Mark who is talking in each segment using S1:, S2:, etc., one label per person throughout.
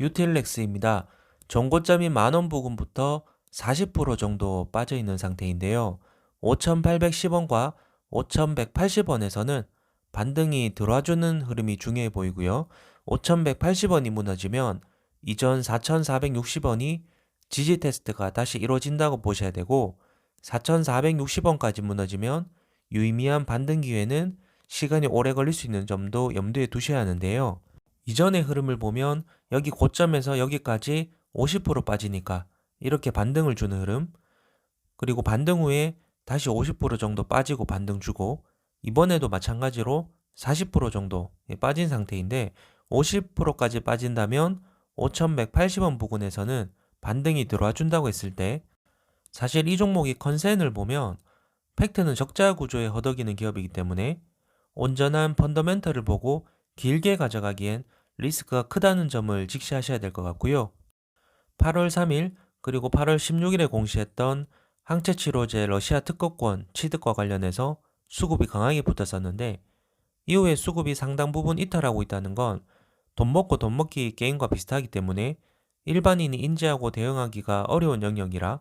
S1: 유틸렉스입니다. 정고점이 만원 부근부터 40% 정도 빠져 있는 상태인데요. 5,810원과 5,180원에서는 반등이 들어와주는 흐름이 중요해 보이고요. 5,180원이 무너지면 이전 4,460원이 지지 테스트가 다시 이루어진다고 보셔야 되고 4,460원까지 무너지면 유의미한 반등 기회는 시간이 오래 걸릴 수 있는 점도 염두에 두셔야 하는데요. 이전의 흐름을 보면 여기 고점에서 여기까지 50% 빠지니까 이렇게 반등을 주는 흐름. 그리고 반등 후에 다시 50% 정도 빠지고 반등 주고 이번에도 마찬가지로 40% 정도 빠진 상태인데 50%까지 빠진다면 5,180원 부근에서는 반등이 들어와 준다고 했을 때 사실 이 종목이 컨센을 보면 팩트는 적자 구조에 허덕이는 기업이기 때문에 온전한 펀더멘털을 보고 길게 가져가기엔 리스크가 크다는 점을 직시하셔야 될 것 같고요. 8월 3일 그리고 8월 16일에 공시했던 항체치료제 러시아 특허권 취득과 관련해서 수급이 강하게 붙었었는데 이후에 수급이 상당 부분 이탈하고 있다는 건 돈 먹고 돈 먹기 게임과 비슷하기 때문에 일반인이 인지하고 대응하기가 어려운 영역이라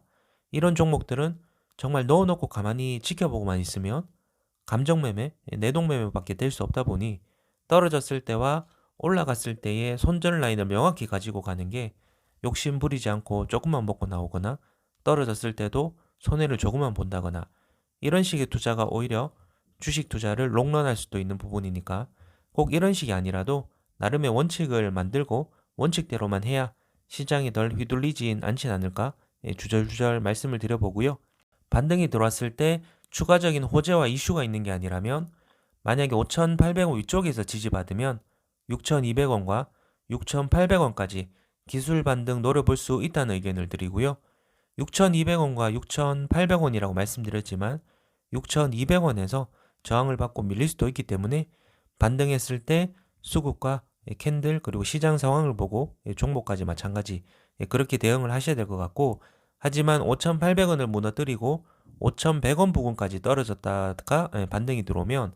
S1: 이런 종목들은 정말 넣어놓고 가만히 지켜보고만 있으면 감정매매, 내동매매밖에 될 수 없다 보니 떨어졌을 때와 올라갔을 때의 손절 라인을 명확히 가지고 가는 게 욕심 부리지 않고 조금만 먹고 나오거나 떨어졌을 때도 손해를 조금만 본다거나 이런 식의 투자가 오히려 주식 투자를 롱런할 수도 있는 부분이니까 꼭 이런 식이 아니라도 나름의 원칙을 만들고 원칙대로만 해야 시장이 덜 휘둘리진 않진 않을까 예, 주절주절 말씀을 드려보고요. 반등이 들어왔을 때 추가적인 호재와 이슈가 있는 게 아니라면 만약에 5,800원 위쪽에서 지지받으면 6,200원과 6,800원까지 기술 반등 노려볼 수 있다는 의견을 드리고요. 6,200원과 6,800원이라고 말씀드렸지만 6,200원에서 저항을 받고 밀릴 수도 있기 때문에 반등했을 때 수급과 캔들 그리고 시장 상황을 보고 종목까지 마찬가지 그렇게 대응을 하셔야 될 것 같고 하지만 5,800원을 무너뜨리고 5,100원 부근까지 떨어졌다가 반등이 들어오면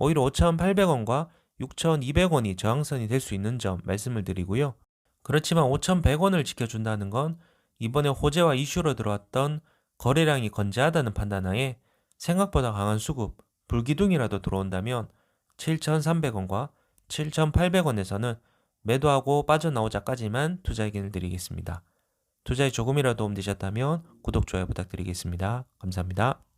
S1: 오히려 5,800원과 6,200원이 저항선이 될 수 있는 점 말씀을 드리고요. 그렇지만 5,100원을 지켜준다는 건 이번에 호재와 이슈로 들어왔던 거래량이 건재하다는 판단하에 생각보다 강한 수급, 불기둥이라도 들어온다면 7,300원과 7,800원에서는 매도하고 빠져나오자까지만 투자 의견을 드리겠습니다. 투자에 조금이라도 도움 되셨다면 구독, 좋아요 부탁드리겠습니다. 감사합니다.